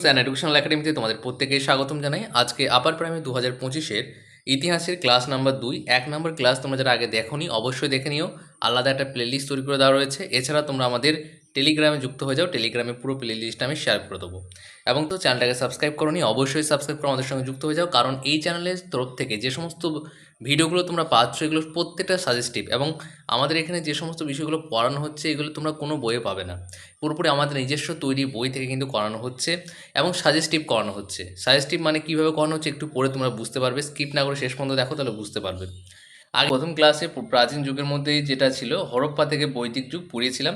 স্যান educational একাডেমিতে তোমাদের প্রত্যেকে স্বাগতম জানাই। আজকে আপার প্রাইমারি দু হাজার পঁচিশের ইতিহাসের ক্লাস নাম্বার দুই। এক নম্বর ক্লাস তোমরা যারা আগে দেখোনি, অবশ্যই দেখে নিও। আলাদা একটা প্লেলিস্ট তৈরি করে দেওয়া রয়েছে। এছাড়া তোমরা আমাদের টেলিগ্রামে যুক্ত হয়ে যাও। টেলিগ্রামে পুরো প্লেলিস্টটা আমি শেয়ার করে দেবো। এবং তো চ্যানেলটাকে সাবস্ক্রাইব করো নি অবশ্যই সাবস্ক্রাইব করে আমাদের সঙ্গে যুক্ত হয়ে যাও। কারণ এই চ্যানেলের তরফ থেকে যে সমস্ত ভিডিওগুলো তোমরা পাচ্ছ এগুলো প্রত্যেকটা সাজেস্টিভ এবং আমাদের এখানে যে সমস্ত বিষয়গুলো পড়ানো হচ্ছে, এগুলো তোমরা কোনো বইয়ে পাবে না। পুরোপুরি আমাদের নিজস্ব তৈরি বই থেকে কিন্তু করানো হচ্ছে এবং সাজেস্টিভ করানো হচ্ছে। সাজেস্টিভ মানে কীভাবে করানো হচ্ছে একটু পড়ে তোমরা বুঝতে পারবে স্কিপ না করে শেষ পর্যন্ত দেখো তাহলে বুঝতে পারবে। আগে প্রথম ক্লাসে প্রাচীন যুগের মধ্যে যেটা ছিল, হরপ্পা থেকে বৈদিক যুগ পড়িয়েছিলাম।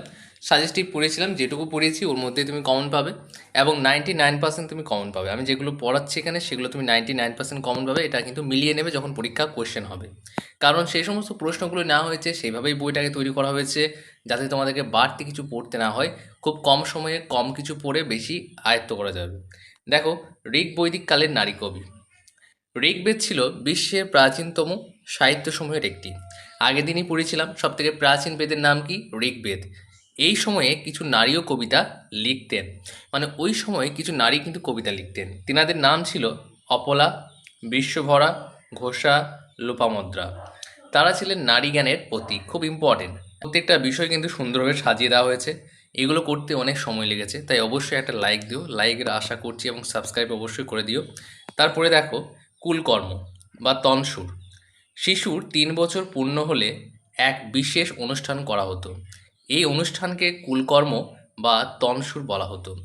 সাজেস্টিভ পড়িয়েছিলাম যেটুকু পড়িয়েছি, ওর মধ্যে তুমি কমন পাবে। এবং নাইনটি নাইন পার্সেন্ট তুমি কমন পাবে। আমি যেগুলো পড়াচ্ছি এখানে, সেগুলো তুমি নাইনটি নাইন পার্সেন্ট কমন পাবে। এটা কিন্তু মিলিয়ে নেবে যখন পরীক্ষা কোয়েশ্চেন হবে। কারণ সেই সমস্ত প্রশ্নগুলো নেওয়া হয়েছে, সেইভাবেই বইটাকে তৈরি করা হয়েছে, যাতে তোমাদেরকে বাড়তি কিছু পড়তে না হয়। খুব কম সময়ে কম কিছু পড়ে বেশি আয়ত্ত করা যাবে। দেখো, ঋগ বৈদিক কালের নারী কবি। ঋগ্বেদ ছিল বিশ্বের প্রাচীনতম সাহিত্যসমূহের একটি। আগের দিনই পড়েছিলাম। সবথেকে প্রাচীন বেদের নাম কি? ঋগ্বেদ। এই সময়ে কিছু নারীও কবিতা লিখতেন। মানে ওই সময়ে কিছু নারী কিন্তু কবিতা লিখতেন। তিনাদের নাম ছিল অপলা, বিশ্বভরা, ঘোষা, লোপামদ্রা। তারা ছিলেন নারী জ্ঞানের প্রতীক, খুব ইম্পর্টেন্ট প্রত্যেকটা বিষয় কিন্তু সুন্দরভাবে সাজিয়ে দেওয়া হয়েছে। এগুলো করতে অনেক সময় লেগেছে, তাই অবশ্যই একটা লাইক দিও। লাইকের আশা করছি এবং সাবস্ক্রাইব অবশ্যই করে দিও। তারপরে দেখো, কুলকর্ম বা তনসুর। শিশুর তিন বছর পূর্ণ হলে এক বিশেষ অনুষ্ঠান করা হতো। এই অনুষ্ঠানকে কুলকর্ম বা তনসুর বলা হতো।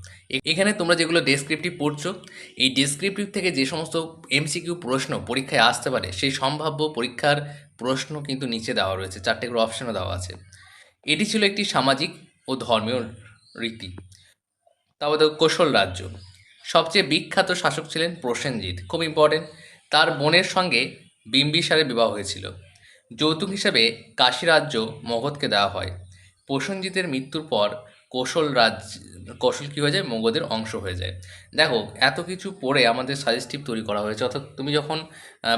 এখানে তোমরা যেগুলো ডেসক্রিপটিভ পড়ছো, এই ডেসক্রিপটিভ থেকে যে সমস্ত এমসিকিউ প্রশ্ন পরীক্ষায় আসতে পারে, সেই সম্ভাব্য পরীক্ষার প্রশ্ন কিন্তু নিচে দেওয়া রয়েছে, চারটে করে অপশনও দেওয়া আছে। এটি ছিল একটি সামাজিক ও ধর্মীয় রীতি। তারপর দেখো, কোশল রাজ্য। সবচেয়ে বিখ্যাত শাসক ছিলেন প্রসেনজিৎ, খুব ইম্পর্টেন্ট তার বোনের সঙ্গে বিম্বিসারে বিবাহ হয়েছিল। যৌতুক হিসাবে কাশী রাজ্য মগধকে দেওয়া হয়। প্রসেনজিতের মৃত্যুর পর কৌশল রাজ, কৌশল কী হয়ে যায়? মগধের অংশ হয়ে যায়। দেখো, এত কিছু পড়ে আমাদের সাজেস্টিভ তৈরি করা হয়েছে। অর্থাৎ তুমি যখন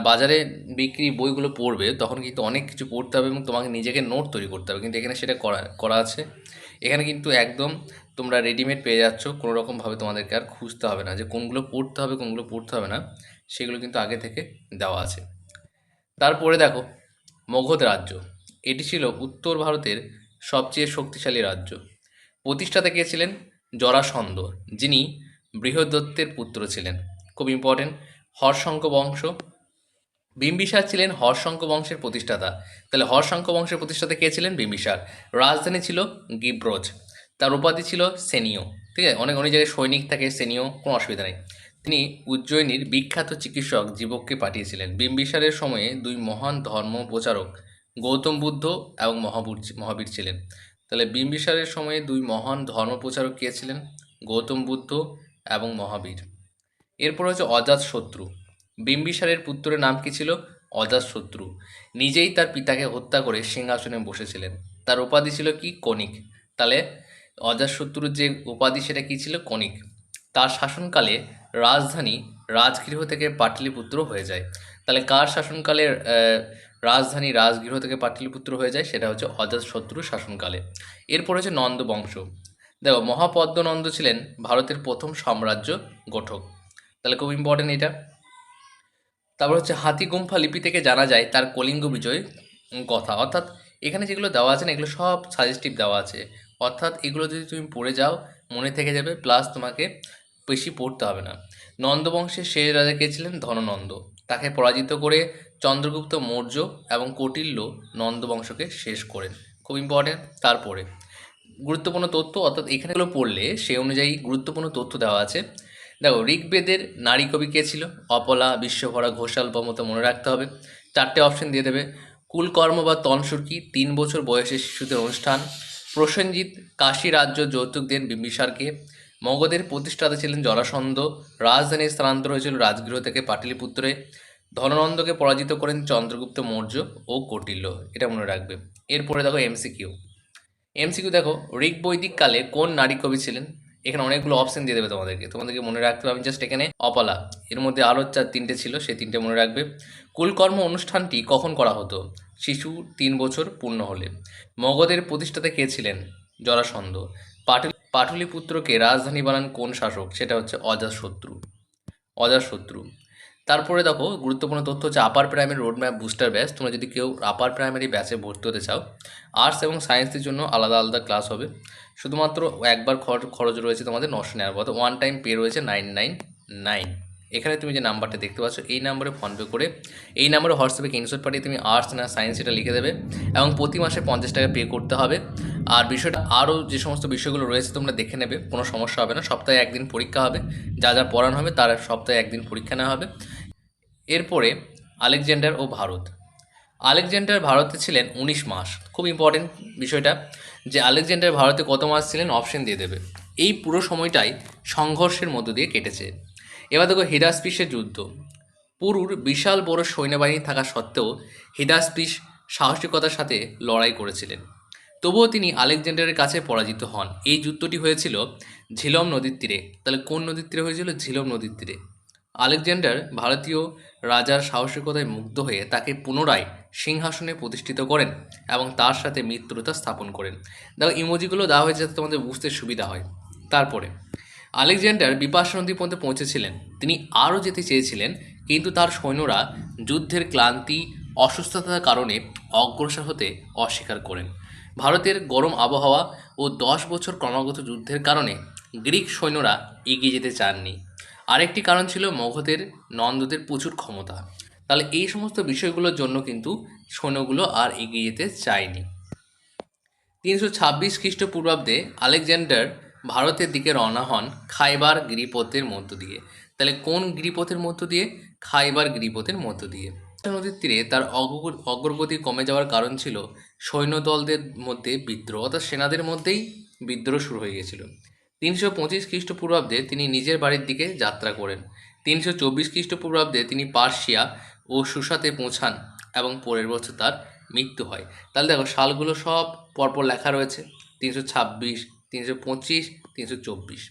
বাজারে বিক্রি বইগুলো পড়বে, তখন কিন্তু অনেক কিছু পড়তে হবে এবং তোমাকে নিজেকে নোট তৈরি করতে হবে। কিন্তু এখানে সেটা করা করা আছে। এখানে কিন্তু একদম তোমরা রেডিমেড পেয়ে যাচ্ছ। কোনো রকমভাবে তোমাদেরকে আর খুঁজতে হবে না যে কোনগুলো পড়তে হবে, কোনগুলো পড়তে হবে না। সেগুলো কিন্তু আগে থেকে দেওয়া আছে। তারপরে দেখো, মগধ রাজ্য। এটি ছিল উত্তর ভারতের সবচেয়ে শক্তিশালী রাজ্য। প্রতিষ্ঠাতা কে ছিলেন? জরাসন্ধ যিনি বৃহদত্তের পুত্র ছিলেন। খুব ইম্পর্টেন্ট হর্ষঙ্ক বংশ। বিম্বিসার ছিলেন হর্ষঙ্ক বংশের প্রতিষ্ঠাতা। তাহলে হর্ষঙ্ক বংশের প্রতিষ্ঠাতা কে ছিলেন? বিম্বিসার। রাজধানী ছিল গিব্রজ। তার উপাধি ছিল সেনিও। ঠিক আছে? অনেক অনেক জায়গায় সৈনিক থাকে, সেনিও কোনো অসুবিধা নেই। তিনি উজ্জয়িনীর বিখ্যাত চিকিৎসক জীবককে পাঠিয়েছিলেন। বিম্বিসারের সময়ে দুই মহান ধর্ম প্রচারক গৌতম বুদ্ধ এবং মহাবীর মহাবীর ছিলেন। তাহলে বিম্বিসারের সময়ে দুই মহান ধর্ম প্রচারক কে ছিলেন? গৌতম বুদ্ধ এবং মহাবীর। এরপর হচ্ছে অজাত শত্রু। বিম্বিসারের পুত্রের নাম কি ছিল? অজাতশত্রু নিজেই তার পিতাকে হত্যা করে সিংহাসনে বসেছিলেন। তার উপাধি ছিল কি? কণিক। তাহলে অজাতশত্রুর যে উপাধি সেটা কি ছিল? কণিক। তার শাসনকালে রাজধানী রাজগৃহ থেকে পাটলিপুত্র হয়ে যায়। তাহলে কার শাসনকালে রাজধানী রাজগৃহ থেকে পাটলিপুত্র হয়ে যায়, সেটা হচ্ছে অজাতশত্রুর শাসনকালে। এরপর হচ্ছে নন্দ বংশ। দেখো, মহাপদ্মনন্দ ছিলেন ভারতের প্রথম সাম্রাজ্য গঠক। তাহলে খুব ইম্পর্টেন্ট এটা। তারপর হচ্ছে হাতি গুম্ফা লিপি থেকে জানা যায় তার কলিঙ্গ বিজয় কথা। অর্থাৎ এখানে যেগুলো দেওয়া আছে না, এগুলো সব সাজেস্টিভ দেওয়া আছে। অর্থাৎ এগুলো যদি তুমি পড়ে যাও, মনে থেকে যাবে প্লাস তোমাকে বেশি পড়তে হবে না। নন্দবংশের শেষ রাজা কে ছিলেন? ধননন্দ। তাকে পরাজিত করে চন্দ্রগুপ্ত মৌর্য এবং কৌটিল্য নন্দবংশকে শেষ করেন। খুব ইম্পর্টেন্ট তারপরে, গুরুত্বপূর্ণ তথ্য, অর্থাৎ এখানেগুলো পড়লে সেই অনুযায়ী গুরুত্বপূর্ণ তথ্য দেওয়া আছে। দেখো, ঋগ্বেদের নারী কবি কে ছিল? অপলা, বিশ্বভরা, ঘোষাল মতো মনে রাখতে হবে। চারটে অপশন দিয়ে দেবে। কুলকর্ম বা তনসুর কি তিন বছর বয়সে শিশুদের অনুষ্ঠান। প্রসেনজিৎ, কাশী রাজ্য যৌতুক দেন বিম্বিসারকে। মগধের প্রতিষ্ঠাতা ছিলেন জরাসন্ধ। রাজধানী স্থানান্তর হয়েছিল রাজগৃহ থেকে পাটলিপুত্রে। ধননন্দকে পরাজিত করেন চন্দ্রগুপ্ত মৌর্য ও কটিল্য। এটা মনে রাখবে। এরপরে দেখো এমসিকিউ এমসিকিউ দেখো ঋগ বৈদিক কালে কোন নারী কবি ছিলেন? এখানে অনেকগুলো অপশন দিয়ে দেবে তোমাদেরকে। তোমাদেরকে মনে রাখতে হবে, আমি জাস্ট এখানে অপালা। এর মধ্যে আরও চার তিনটে ছিল, সেই তিনটে মনে রাখবে। কুলকর্ম অনুষ্ঠানটি কখন করা হতো? শিশু তিন বছর পূর্ণ হলে। মগধের প্রতিষ্ঠাতা কে ছিলেন? জরাসন্ধ। পাটিল পাটলিপুত্রকে রাজধানী বানান কোন শাসক? সেটা হচ্ছে অজাশত্রু। অজাতশত্রু তারপরে দেখো, গুরুত্বপূর্ণ তথ্য হচ্ছে upper primary road map booster batch তোমরা যদি কেউ আপার প্রাইমারি ব্যাচে ভর্তি হতে চাও আর্টস এবং সায়েন্সের জন্য আলাদা আলাদা ক্লাস হবে। শুধুমাত্র একবার খরচ খরচ রয়েছে তোমাদের নশো নেওয়ার নিরানব্বই ওয়ান টাইম পে রয়েছে নাইন নাইন নাইন এখানে তুমি যে নাম্বারটা দেখতে পাচ্ছ, এই নাম্বারে ফোনপে করে, এই নাম্বারে হোয়াটসঅ্যাপে স্ক্রিনশট পাঠিয়ে তুমি আর্টস না সায়েন্স এটা লিখে দেবে এবং প্রতি মাসে পঞ্চাশ টাকা পে করতে হবে। আর বিষয়টা, আরও যে সমস্ত বিষয়গুলো রয়েছে তোমরা দেখে নেবে, কোনো সমস্যা হবে না, সপ্তাহে একদিন পরীক্ষা হবে, যা যা পড়ানো হবে তার সপ্তাহে একদিন পরীক্ষা নেওয়া হবে। এরপরে আলেকজান্ডার ও ভারত। আলেকজান্ডার ভারতে ছিলেন উনিশ মাস, খুব ইম্পর্টেন্ট বিষয়টা যে আলেকজান্ডার ভারতে কত মাস ছিলেন অপশন দিয়ে দেবে। এই পুরো সময়টাই সংঘর্ষের মধ্য দিয়ে কেটেছে। এবার দেখো হিরাসপিসের যুদ্ধ। পুরুর বিশাল বড় সৈন্যবাহিনী থাকা সত্ত্বেও হিদাসপিস সাহসিকতার সাথে লড়াই করেছিলেন। তবুও তিনি আলেকজান্ডারের কাছে পরাজিত হন। এই যুদ্ধটি হয়েছিল ঝিলম নদীর তীরে। তাহলে কোন নদীর তীরে হয়েছিল? ঝিলম নদীর তীরে। আলেকজান্ডার ভারতীয় রাজার সাহসিকতায় মুগ্ধ হয়ে তাকে পুনরায় সিংহাসনে প্রতিষ্ঠিত করেন এবং তার সাথে মিত্রতা স্থাপন করেন। দেখো ইমোজিগুলো দেওয়া হয়েছে যাতে তোমাদের বুঝতে সুবিধা হয়। তারপরে আলেকজান্ডার বিপাশা নদী পর্যন্ত পৌঁছেছিলেন। তিনি আরও যেতে চেয়েছিলেন, কিন্তু তার সৈন্যরা যুদ্ধের ক্লান্তি, অসুস্থতার কারণে অগ্রসর হতে অস্বীকার করেন। ভারতের গরম আবহাওয়া ও দশ বছর ক্রমাগত যুদ্ধের কারণে গ্রিক সৈন্যরা এগিয়ে যেতে চাননি। আরেকটি কারণ ছিল মগধের, নন্দদের প্রচুর ক্ষমতা। তাহলে এই সমস্ত বিষয়গুলোর জন্য কিন্তু সৈন্যগুলো আর এগিয়ে যেতে চায়নি। তিনশো ছাব্বিশ খ্রিস্টপূর্বাব্দে আলেকজান্ডার ভারতের দিকে রওনা হন খাইবার গিরিপথের মধ্য দিয়ে। তাহলে কোন গিরিপথের মধ্য দিয়ে? খাইবার গিরিপথের মধ্য দিয়ে। নদীর তীরে তার অগ্র- অগ্রগতি কমে যাওয়ার কারণ ছিল সৈন্যদলদের মধ্যে বিদ্রোহ, অর্থাৎ সেনাদের মধ্যেই বিদ্রোহ শুরু হয়ে গিয়েছিল। তিনশো পঁচিশ খ্রিস্টপূর্বাব্দে তিনি নিজের বাড়ির দিকে যাত্রা করেন। তিনশো চব্বিশ খ্রিস্টপূর্বাব্দে তিনি পার্সিয়া ও সুসাতে পৌঁছান এবং পরের বছর তার মৃত্যু হয়। তাহলে দেখো, সালগুলো সব পরপর লেখা রয়েছে। তিনশো ছাব্বিশ তিনশো পঁচিশ, তিনশো চব্বিশ।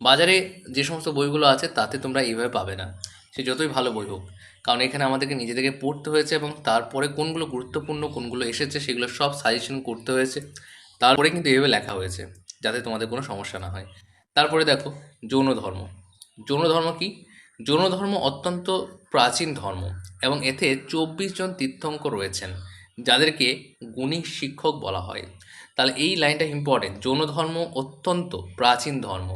বাজারে যে সমস্ত বইগুলো আছে, তাতে তোমরা এইভাবে পাবে না। সে যতই ভালো বই হোক। কারণ এখানে আমাদেরকে নিজেদেরকে পড়তে হয়েছে এবং তারপরে কোনগুলো গুরুত্বপূর্ণ, কোনগুলো এসেছে, সেগুলো সব সাজেশন করতে হয়েছে। তারপরে কিন্তু এইভাবে লেখা হয়েছে, যাতে তোমাদের কোনো সমস্যা না হয়। তারপরে দেখো, যৌন ধর্ম। যৌন ধর্ম কি? যৌন ধর্ম অত্যন্ত প্রাচীন ধর্ম এবং এতে চব্বিশ জন তীর্থঙ্কর রয়েছেন, যাদেরকে গুণী শিক্ষক বলা হয়। তাহলে এই লাইনটা ইম্পর্টেন্ট যৌন ধর্ম অত্যন্ত প্রাচীন ধর্ম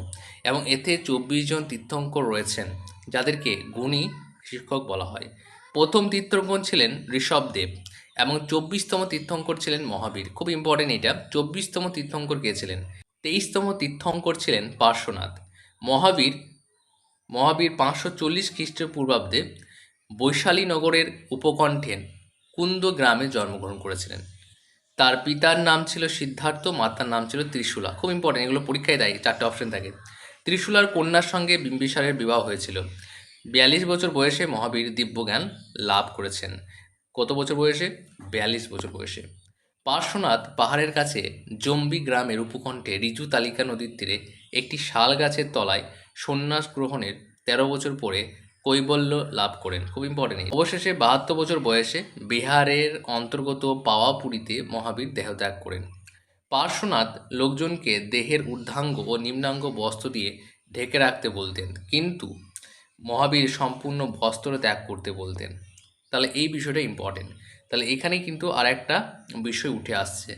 এবং এতে চব্বিশ জন তীর্থঙ্কর রয়েছেন, যাদেরকে গুণী শিক্ষক বলা হয়। প্রথম তীর্থঙ্কর ছিলেন ঋষভদেব এবং চব্বিশতম তীর্থঙ্কর ছিলেন মহাবীর। খুব ইম্পর্টেন্ট এটা। চব্বিশতম তীর্থঙ্কর কে ছিলেন? তেইশতম তীর্থঙ্কর ছিলেন পার্শ্বনাথ। মহাবীর মহাবীর পাঁচশো চল্লিশ খ্রিস্টপূর্বাব্দে বৈশালী নগরের উপকণ্ঠে কুন্দ গ্রামে জন্মগ্রহণ করেছিলেন। তার পিতার নাম ছিল সিদ্ধার্থ, মাতার নাম ছিল ত্রিশূলা। খুব ইম্পর্টেন্ট এগুলো পরীক্ষায় দেয়, চারটে অপশন থাকে। ত্রিশূলার কন্যার সঙ্গে বিম্বিসারের বিবাহ হয়েছিল। বিয়াল্লিশ বছর বয়সে মহাবীর দিব্যজ্ঞান লাভ করেছেন। কত বছর বয়সে? বিয়াল্লিশ বছর বয়সে। পার্শ্বনাথ পাহাড়ের কাছে জম্বি গ্রামের উপকণ্ঠে রিজু তালিকা নদীর তীরে একটি শাল গাছের তলায় সন্ন্যাস গ্রহণের তেরো বছর পরে কৈবল্য লাভ করেন। খুব ইম্পর্টেন্ট অবশেষে বাহাত্তর বছর বয়সে বিহারের অন্তর্গত পাওয়াপুরীতে মহাবীর দেহত্যাগ করেন। পার্শ্বনাথ লোকজনকে দেহের ঊর্ধ্বাঙ্গ ও নিম্নাঙ্গ বস্ত্র দিয়ে ঢেকে রাখতে বলতেন, কিন্তু মহাবীর সম্পূর্ণ বস্ত্র ত্যাগ করতে বলতেন। তাহলে এই বিষয়টা ইম্পর্টেন্ট তাহলে এখানে কিন্তু আর একটা বিষয় উঠে আসছে।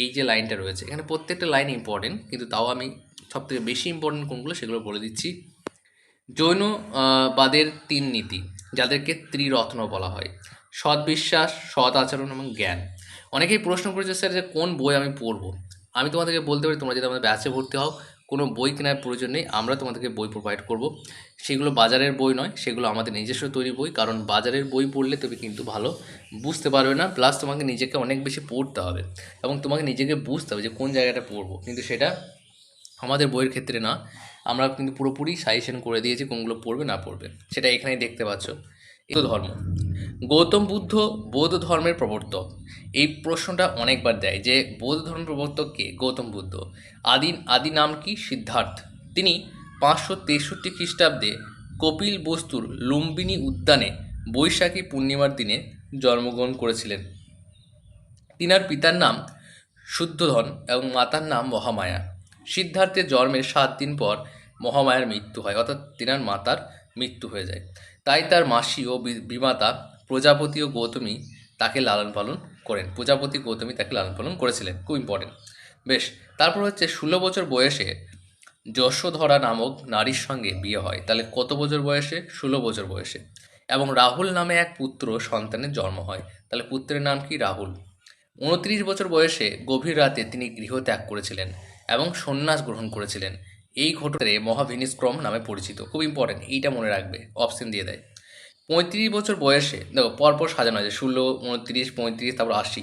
এই যে লাইনটা রয়েছে, এখানে প্রত্যেকটা লাইন ইম্পর্টেন্ট কিন্তু তাও আমি সব থেকে বেশি ইম্পর্টেন্ট কোনগুলো সেগুলো বলে দিচ্ছি। জৈন আহ, বাদের তিন নীতি যাদেরকে ত্রিরত্ন বলা হয়। সৎ বিশ্বাস সৎ আচরণ এবং জ্ঞান। অনেকেই প্রশ্ন করেছে স্যার যে কোন বই আমি পড়ব? আমি তোমাদেরকে বলতে পারি তোমরা যদি আমাদের ব্যাচে ভর্তি হও কোনো বই কেনার প্রয়োজন নেই আমরা তোমাদেরকে বই প্রোভাইড করব। সেগুলো বাজারের বই নয় সেগুলো আমাদের নিজস্ব তৈরি বই কারণ বাজারের বই পড়লে তুমি কিন্তু ভালো বুঝতে পারবে না প্লাস তোমাকে নিজেকে অনেক বেশি পড়তে হবে এবং তোমাকে নিজেকে বুঝতে হবে যে কোন জায়গাটা পড়ব। কিন্তু সেটা আমাদের বইয়ের ক্ষেত্রে না। আমরা কিন্তু পুরোপুরি সাজেশন করে দিয়েছি কোনগুলো পড়বে, না পড়বে। সেটা এখানেই দেখতে পাচ্ছ। বৌদ্ধ ধর্ম। গৌতম বুদ্ধ বৌদ্ধ ধর্মের প্রবর্তক। এই প্রশ্নটা অনেকবার দেয় যে, বৌদ্ধ ধর্মের প্রবর্তক কে? গৌতম বুদ্ধ। আদি আদি নাম কি? সিদ্ধার্থ। তিনি পাঁচশো তেষট্টি খ্রিস্টাব্দে কপিল বস্তুর লুম্বিনী উদ্যানে বৈশাখী পূর্ণিমার দিনে জন্মগ্রহণ করেছিলেন। তিনার পিতার নাম শুদ্ধধন এবং মাতার নাম মহামায়া। সিদ্ধার্থের জন্মের সাত দিন পর মহামায়ার মৃত্যু হয়, অর্থাৎ তিনার মাতার মৃত্যু হয়ে যায়। তাই তার মাসি ও বিমাতা প্রজাপতি ও গৌতমী তাকে লালন পালন করেন। প্রজাপতি, গৌতমী তাকে লালন পালন করেছিলেন, খুব ইম্পর্টেন্ট বেশ, তারপর হচ্ছে ষোলো বছর বয়সে যশোধরা নামক নারীর সঙ্গে বিয়ে হয়। তাহলে কত বছর বয়সে? ষোলো বছর বয়সে। এবং রাহুল নামে এক পুত্র সন্তানের জন্ম হয়। তাহলে পুত্রের নাম কি? রাহুল। উনত্রিশ বছর বয়সে গভীর রাতে তিনি গৃহত্যাগ করেছিলেন এবং সন্ন্যাস গ্রহণ করেছিলেন। এই ঘটনাতে মহাভিনিষ্ক্রম নামে পরিচিত। খুব ইম্পর্টেন্ট এইটা মনে রাখবে। অপশন দিয়ে দেয়। পঁয়ত্রিশ বছর বয়সে, দেখো, পরপর সাজানো আছে, ষোলো, উনত্রিশ, পঁয়ত্রিশ, তারপর আশি।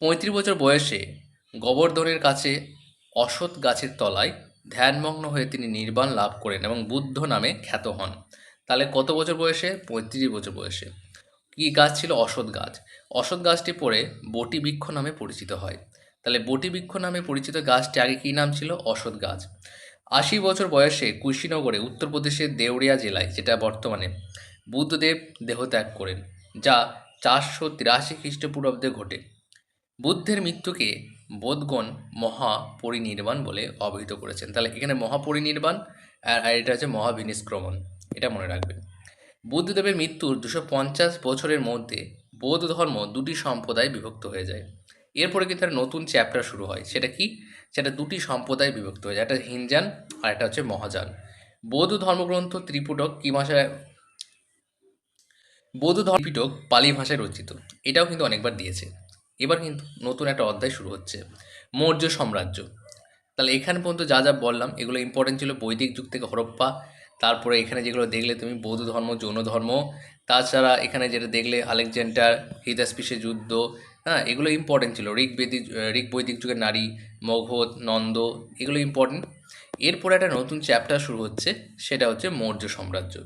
পঁয়ত্রিশ বছর বয়সে গোবর্ধনের কাছে অসৎ গাছের তলায় ধ্যানমগ্ন হয়ে তিনি নির্বাণ লাভ করেন এবং বুদ্ধ নামে খ্যাত হন। তাহলে কত বছর বয়সে? পঁয়ত্রিশ বছর বয়সে। কী গাছ ছিল? অসৎ গাছ। অসৎ গাছটি পরে বটি বৃক্ষ নামে পরিচিত হয়। তাহলে বটি বৃক্ষ নামে পরিচিত গাছটি আগে কী নাম ছিল? অসৎ গাছ। আশি বছর বয়সে কুশিনগরে উত্তরপ্রদেশের দেউরিয়া জেলায়, যেটা বর্তমানে বুদ্ধদেব দেহত্যাগ করেন, যা চারশো তিরাশি খ্রিস্টপূর্বাব্দে ঘটে। বুদ্ধের মৃত্যুকে বোধগণ মহাপরিনির্বাণ বলে অভিহিত করেছেন। তাহলে এখানে মহাপরিনির্বাণ আর এটা হচ্ছে মহাবিনিষ্ক্রমণ, এটা মনে রাখবে বুদ্ধদেবের মৃত্যুর দুশো পঞ্চাশ বছরের মধ্যে বৌদ্ধ ধর্ম দুটি সম্প্রদায় বিভক্ত হয়ে যায়। এরপরে কি তার নতুন চ্যাপ্টার শুরু হয়? সেটা কি? সেটা দুটি সম্প্রদায় বিভক্ত হয়ে যায়, একটা হিনজান আর একটা হচ্ছে মহাযান বৌদ্ধ ধর্মগ্রন্থ ত্রিপুটক কি ভাষায়, বৌদ্ধ ধর্মপিটক পালি ভাষায় রচিত, এটাও কিন্তু অনেকবার দিয়েছে। এবার কিন্তু নতুন একটা অধ্যায় শুরু হচ্ছে, মৌর্য সাম্রাজ্য। তাহলে এখানে পর্যন্ত যা যা বললাম, এগুলো ইম্পর্টেন্ট ছিল বৈদিক যুগ থেকে হরপ্পা, তারপরে এখানে যেগুলো দেখলে তুমি বৌদ্ধ ধর্ম জৈন ধর্ম, তাছাড়া এখানে যেটা দেখলে আলেকজান্ডার, হিদাসপিসের যুদ্ধ হ্যাঁ এগুলো ইম্পর্টেন্ট ছিল। ঋক বেদিক ঋক বৈদিক যুগের নারী মগধ নন্দ, এগুলো ইম্পর্টেন্ট এরপরে একটা নতুন চ্যাপ্টার শুরু হচ্ছে, সেটা হচ্ছে মৌর্য সাম্রাজ্য।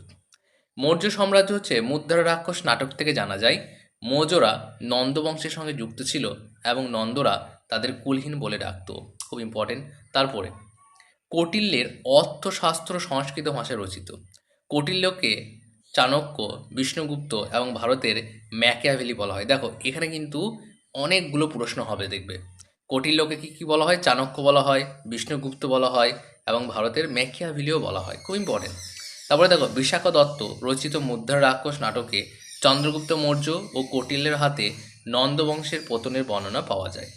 মৌর্য সাম্রাজ্য হচ্ছে মুদ্রা রাক্ষস নাটক থেকে জানা যায়, মৌর্যরা নন্দবংশের সঙ্গে যুক্ত ছিল এবং নন্দরা তাদের কুলহীন বলে ডাকত। খুব ইম্পর্টেন্ট তারপরে, কৌটিল্যের অর্থশাস্ত্র সংস্কৃত ভাষায় রচিত। কৌটিল্যকে চাণক্য, বিষ্ণুগুপ্ত এবং ভারতের ম্যাকিয়াভেলি বলা হয়। দেখো, এখানে কিন্তু অনেকগুলো প্রশ্ন হবে, দেখবে। কৌটিল্যকে কি কি বলা হয়? চাণক্য বলা হয়, বিষ্ণুগুপ্ত বলা হয় এবং ভারতের ম্যাকিয়াভেলিও বলা হয়। খুব ইম্পর্টেন্ট তারপরে দেখো, বিশাখা দত্ত রচিত মুদ্রা রাক্ষস নাটকে চন্দ্রগুপ্ত মৌর্য ও কৌটিল্যের হাতে নন্দবংশের পতনের বর্ণনা পাওয়া যায়।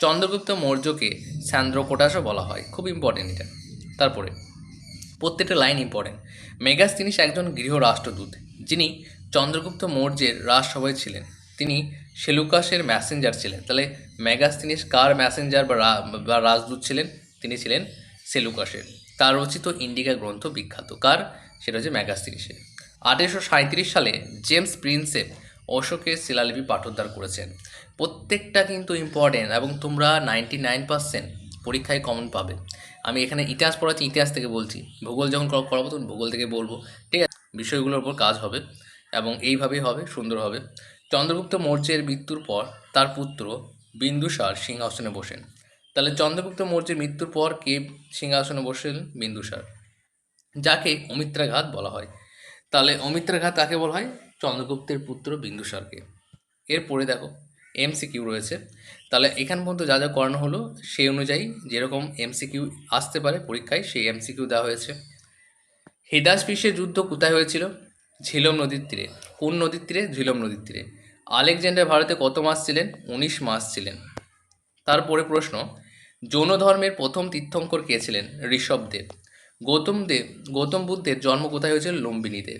চন্দ্রগুপ্ত মৌর্যকে স্যান্দ্রকোটাসও বলা হয়। খুব ইম্পর্টেন্ট এটা। তারপরে, প্রত্যেকটা লাইন ইম্পর্টেন্ট মেগাস্তিনিস একজন গৃহ রাষ্ট্রদূত, যিনি চন্দ্রগুপ্ত মৌর্যের রাজসভায় ছিলেন। তিনি সেলুকাসের ম্যাসেঞ্জার ছিলেন। তাহলে মেগাস্তিনিস কার ম্যাসেঞ্জার বা রাজদূত ছিলেন? তিনি ছিলেন সেলুকাসের তার রচিত ইন্ডিকা গ্রন্থ বিখ্যাত। কার? সেটা হচ্ছে ম্যাগাস্তিনিসের আঠেরোশো সাঁত্রিশ সালে জেমস প্রিন্সেপ অশোকের শিলালিপি পাঠোদ্ধার করেছেন। প্রত্যেকটা কিন্তু ইম্পর্টেন্ট এবং তোমরা নাইনটি নাইন পার্সেন্ট পরীক্ষায় কমন পাবে। আমি এখানে ইতিহাস পড়াচ্ছি, ইতিহাস থেকে বলছি। ভূগোল যখন কর- করাবো তখন ভূগোল থেকে বলব। ঠিক আছে? বিষয়গুলোর উপর কাজ হবে এবং এইভাবেই হবে, সুন্দর হবে। চন্দ্রগুপ্ত মৌর্যের মৃত্যুর পর তার পুত্র বিন্দুসার সিংহাসনে বসেন। তাহলে চন্দ্রগুপ্ত মৌর্যের মৃত্যুর পর কে সিংহাসনে বসেন? বিন্দুসার। যাকে অমিত্রাঘাত বলা হয়। তাহলে অমিত্রাঘাত কাকে বলা হয়? চন্দ্রগুপ্তের পুত্র বিন্দুসারকে। এরপরে দেখো এমসিকিউ রয়েছে। তাহলে এখান পর্যন্ত যা যা করানো হলো, সেই অনুযায়ী যেরকম এমসিকিউ আসতে পারে পরীক্ষায়, সেই এমসিকিউ দেওয়া হয়েছে। হিদাসপিসের যুদ্ধ কোথায় হয়েছিল? ঝিলম নদীর তীরে। কোন নদীর তীরে? ঝিলম নদীর তীরে। আলেকজান্ডার ভারতে কত মাস ছিলেন? উনিশ মাস ছিলেন। তারপরে প্রশ্ন জৈন ধর্মের প্রথম তীর্থঙ্কর কে ছিলেন? ঋষভদেব গৌতম দেব, গৌতম বুদ্ধের জন্ম কোথায় হয়েছিল? লুম্বিনীতে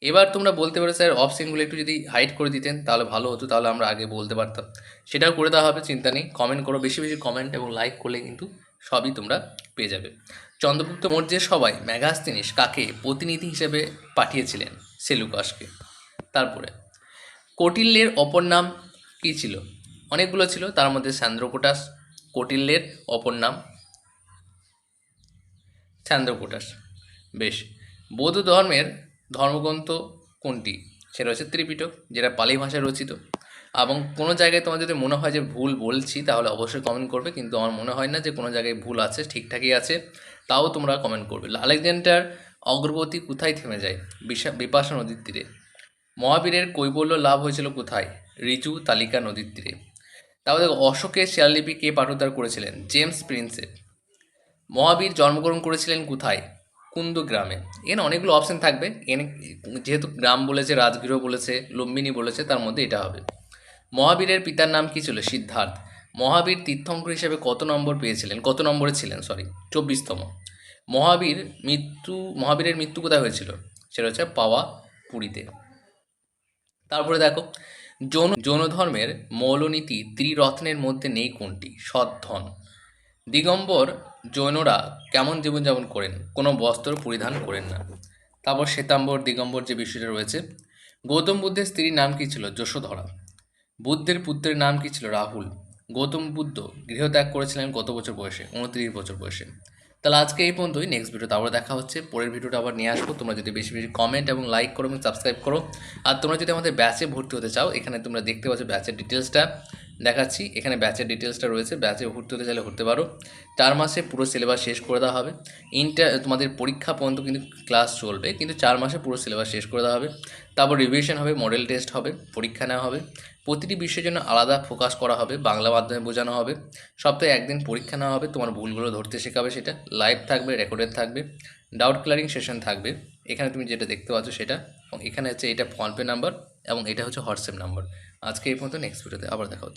এবার তোমরা বলতে পারো, স্যার, অপশনগুলো একটু যদি হাইড করে দিতেন, তাহলে ভালো হতো, তাহলে আমরা আগে বলতে পারতাম। সেটাও করে দেওয়া হবে, চিন্তা নেই। কমেন্ট করো, বেশি বেশি কমেন্ট এবং লাইক করলে কিন্তু সবই তোমরা পেয়ে যাবে। চন্দ্রগুপ্ত মৌর্যের সবাই ম্যাগাস্তিনিস কাকে প্রতিনিধি হিসেবে পাঠিয়েছিলেন? সেলুকাসকে। তারপরে কৌটিল্যের অপর নাম কী ছিল? অনেকগুলো ছিল, তার মধ্যে স্যান্দ্রকোটাস, কৌটিল্যের অপর নাম স্যান্দ্রকোটাস। বেশ, বৌদ্ধ ধর্মের ধর্মগ্রন্থ কোনটি? সেটা হচ্ছে ত্রিপিটক, যেটা পালি ভাষায় রচিত। এবং কোনো জায়গায় তোমার যদি মনে হয় যে ভুল বলছি, তাহলে অবশ্যই কমেন্ট করবে, কিন্তু আমার মনে হয় না যে কোনো জায়গায় ভুল আছে, ঠিকঠাকই আছে, তাও তোমরা কমেন্ট করবে। আলেকজান্ডার অগ্রগতি কোথায় থেমে যায়? বিশা, বিপাশা নদীর তীরে। মহাবীরের কৈবল্য লাভ হয়েছিল কোথায়? ঋজু তালিকা নদীর তীরে। দেখো, অশোকের শিলালিপি কে পাঠোদ্ধার করেছিলেন? জেমস প্রিন্সেপ মহাবীর জন্মগ্রহণ করেছিলেন কোথায়? কুন্দ গ্রামে। এখানে অনেকগুলো অপশন থাকবে। এখানে যেহেতু গ্রাম বলেছে, রাজগৃহ বলেছে, লুম্বিনী বলেছে, তার মধ্যে এটা হবে। মহাবীরের পিতার নাম কি ছিল? সিদ্ধার্থ। মহাবীর তীর্থঙ্কর হিসেবে কত নম্বর পেয়েছিলেন? কত নম্বরে ছিলেন? সরি চব্বিশতম। মহাবীর মৃত্যু, মহাবীরের মৃত্যু কোথায় হয়েছিল? সেটা হচ্ছে পাওয়া পুরীতে তারপরে দেখো, যৌন যৌন ধর্মের মৌলনীতি ত্রিরত্নের মধ্যে নেই কোনটি? সদ্ধন দিগম্বর জৈনরা কেমন জীবনযাপন করেন? কোনো বস্ত্র পরিধান করেন না। তারপর শ্বেতাম্বর, দিগম্বর যে বিষয়টা রয়েছে, গৌতম বুদ্ধের স্ত্রীর নাম কি ছিল? যশোধরা। বুদ্ধের পুত্রের নাম কি ছিল? রাহুল। গৌতম বুদ্ধ গৃহত্যাগ করেছিলেন কত বছর বয়সে? উনত্রিশ বছর বয়সে। তাহলে আজকে এই পর্যন্তই। নেক্সট ভিডিওতে আবার দেখা হচ্ছে। পরের ভিডিওটা আবার নিয়ে আসব। তোমরা যদি বেশি বেশি কমেন্ট এবং লাইক করো এবং সাবস্ক্রাইব করো। আর তোমরা যদি আমাদের ব্যাচে ভর্তি হতে চাও, এখানে তোমরা দেখতে পাচ্ছ ব্যাচের ডিটেলসটা দেখাচ্ছি, এখানে ব্যাচের ডিটেলসটা রয়েছে। ব্যাচে ভর্তি হতে চাইলে হতে পারো। চার মাসে পুরো সিলেবাস শেষ করে দেওয়া হবে। ইন্টার তোমাদের পরীক্ষা পর্যন্ত কিন্তু ক্লাস চলবে। কিন্তু চার মাসে পুরো সিলেবাস শেষ করে দেওয়া হবে। তারপর রিভিশন হবে মডেল টেস্ট হবে, পরীক্ষা নেওয়া হবে। প্রতিটি বিষয়ের জন্য আলাদা ফোকাস করা হবে, বাংলা মাধ্যমে বোঝানো হবে। সপ্তাহে একদিন পরীক্ষা নেওয়া হবে, তোমার ভুলগুলো ধরতে শেখাবে সেটা। লাইভ থাকবে রেকর্ডেড থাকবে ডাউট ক্লিয়ারিং সেশন থাকবে। এখানে তুমি যেটা দেখতে পাচ্ছ সেটা, এবং এখানে হচ্ছে এটা ফোনপে নাম্বার এবং এটা হচ্ছে হোয়াটসঅ্যাপ নাম্বার আজকে এই পর্যন্ত নেক্সট ভিডিওতে আবার দেখা হচ্ছে।